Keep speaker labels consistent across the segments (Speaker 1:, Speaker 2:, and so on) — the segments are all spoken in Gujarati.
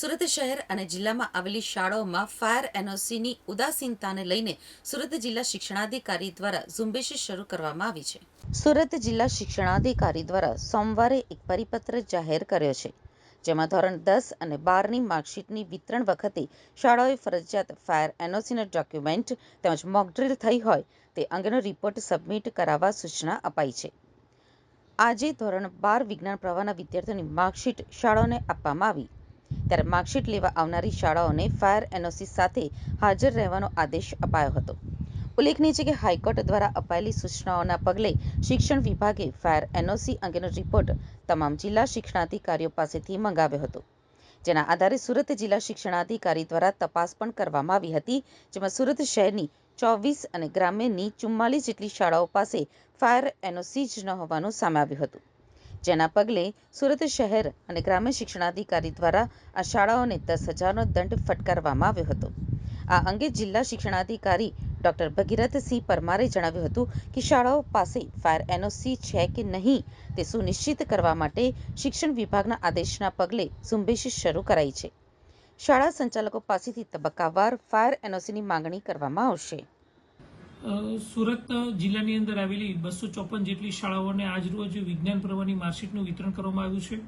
Speaker 1: સુરત શહેર અને જિલ્લામાં આવેલી શાળાઓમાં ફાયર એનઓસીની ઉદાસીનતાને લઈને સુરત જિલ્લા શિક્ષણાધિકારી દ્વારા ઝુંબેશ શરૂ કરવામાં આવી છે સુરત જિલ્લા શિક્ષણાધિકારી દ્વારા સોમવારે એક પરિપત્ર જાહેર કર્યો છે જેમાં ધોરણ દસ અને બારની માર્કશીટની વિતરણ વખતે શાળાઓએ ફરજિયાત ફાયર એનઓસીના ડોક્યુમેન્ટ તેમજ મોકડ્રીલ થઈ હોય તે અંગેનો રિપોર્ટ સબમિટ કરાવવા સૂચના અપાઈ છે આજે ધોરણ બાર વિજ્ઞાન પ્રવાહના વિદ્યાર્થીઓની માર્કશીટ શાળાઓને આપવામાં આવી ત્યારે માર્કશીટ લેવા આવનારી શાળાઓને ફાયર એનઓસી સાથે હાજર રહેવાનો આદેશ અપાયો હતો ઉલ્લેખનીય છે કે હાઈકોર્ટ દ્વારા અપાયેલી સૂચનાઓના પગલે શિક્ષણ વિભાગે ફાયર એનઓસી અંગેનો રિપોર્ટ તમામ જિલ્લા શિક્ષણાધિકારીઓ પાસેથી મંગાવ્યો હતો જેના આધારે સુરત જિલ્લા શિક્ષણાધિકારી દ્વારા તપાસ પણ કરવામાં આવી હતી જેમાં સુરત શહેરની ચોવીસ અને ગ્રામ્યની ચુમ્માલીસ જેટલી શાળાઓ પાસે ફાયર એનઓસી જ ન હોવાનું સામે આવ્યું હતું જેના પગલે સુરત શહેર અને ગ્રામ્ય શિક્ષણાધિકારી દ્વારા આ શાળાઓને દસ હજારનો દંડ ફટકારવામાં આવ્યો હતો આ અંગે જિલ્લા શિક્ષણાધિકારી ડોક્ટર ભગીરથસિંહ પરમારે જણાવ્યું હતું કે શાળાઓ પાસે ફાયર એનઓસી છે કે નહીં તે સુનિશ્ચિત કરવા માટે શિક્ષણ વિભાગના આદેશના પગલે ઝુંબેશ શરૂ કરાઈ છે શાળા સંચાલકો પાસેથી તબક્કાવાર ફાયર એનઓસીની માંગણી કરવામાં આવશે
Speaker 2: સુરત જિલ્લાની અંદર આવેલી બસો ચોપન જેટલી શાળાઓને આજરોજ વિજ્ઞાન પ્રવાહની માર્કશીટનું વિતરણ કરવામાં આવ્યું છે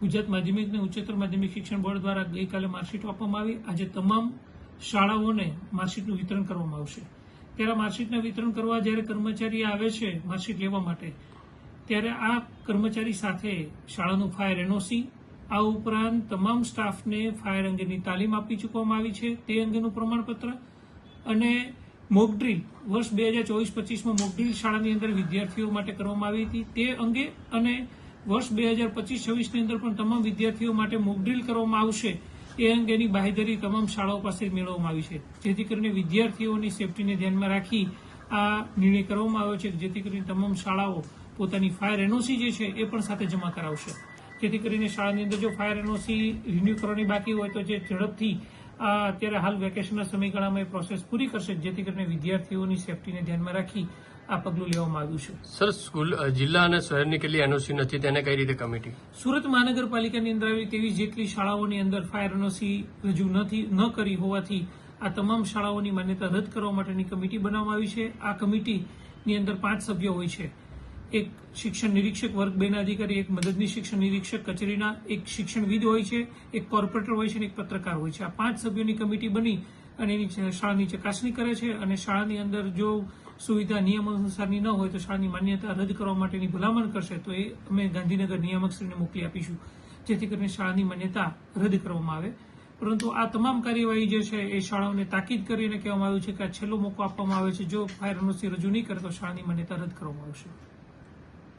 Speaker 2: ગુજરાત માધ્યમિક અને ઉચ્ચતર માધ્યમિક શિક્ષણ બોર્ડ દ્વારા ગઈકાલે માર્કશીટ આપવામાં આવી આજે તમામ શાળાઓને માર્કશીટનું વિતરણ કરવામાં આવશે ત્યારે માર્કશીટના વિતરણ કરવા જ્યારે કર્મચારી આવે છે માર્કશીટ લેવા માટે ત્યારે આ કર્મચારી સાથે શાળાનું ફાયર એનઓસી આ ઉપરાંત તમામ સ્ટાફને ફાયર અંગેની તાલીમ આપી ચૂકવામાં આવી છે તે અંગેનું પ્રમાણપત્ર અને મોક વર્ષ બે હજાર ચોવીસ પચીસમાં મોક શાળાની અંદર વિદ્યાર્થીઓ માટે કરવામાં આવી હતી તે અંગે અને વર્ષ બે હજાર પચીસ છવ્વીસની અંદર પણ તમામ વિદ્યાર્થીઓ માટે મોક ડ્રીલ કરવામાં આવશે એ અંગેની બાહેધરી તમામ શાળાઓ પાસે મેળવવામાં આવી છે જેથી કરીને વિદ્યાર્થીઓની સેફટીને ધ્યાનમાં રાખી આ નિર્ણય કરવામાં આવ્યો છે જેથી કરીને તમામ શાળાઓ પોતાની ફાયર એનઓસી જે છે એ પણ સાથે જમા કરાવશે જેથી કરીને શાળાની અંદર જો ફાયર એનઓસી રિન્યૂ કરવાની બાકી હોય તો જે ઝડપથી આ અત્યારે હાલ વેકેશનના સમયગાળામાં એ પ્રોસેસ પૂરી કરશે જેથી કરીને વિદ્યાર્થીઓની સેફટીને ધ્યાનમાં રાખી આ પગલું લેવામાં આવ્યું
Speaker 3: છે સર સ્કૂલ જિલ્લા અને શહેરની કેટલી એનઓસી નથી તેને કઈ રીતે કમિટી
Speaker 2: સુરત મહાનગરપાલિકાની અંદર આવી તેવી જેટલી શાળાઓની અંદર ફાયર એનઓસી રજૂ નથી ન કરી હોવાથી આ તમામ શાળાઓની માન્યતા રદ કરવા માટેની કમિટી બનાવવામાં આવી છે આ કમિટીની અંદર પાંચ સભ્યો હોય છે એક શિક્ષણ નિરીક્ષક વર્ગ બેના અધિકારી એક મદદની શિક્ષણ નિરીક્ષક કચેરીના એક શિક્ષણવિદ હોય છે એક કોર્પોરેટર હોય છે અને એક પત્રકાર હોય છે આ પાંચ સભ્યોની કમિટી બની અને એની શાળાની ચકાસણી કરે છે અને શાળાની અંદર જો સુવિધા નિયમ અનુસારની ન હોય તો શાળાની માન્યતા રદ કરવા માટેની ભલામણ કરશે તો એ અમે ગાંધીનગર નિયામકશ્રીને મોકલી આપીશું જેથી કરીને શાળાની માન્યતા રદ કરવામાં આવે પરંતુ આ તમામ કાર્યવાહી જે છે એ શાળાઓને તાકીદ કરીને કહેવામાં આવ્યું છે કે આ છેલ્લો મોકો આપવામાં આવે છે જો ફાયર એનઓસી રજૂ નહીં કરે તો શાળાની માન્યતા રદ કરવામાં આવશે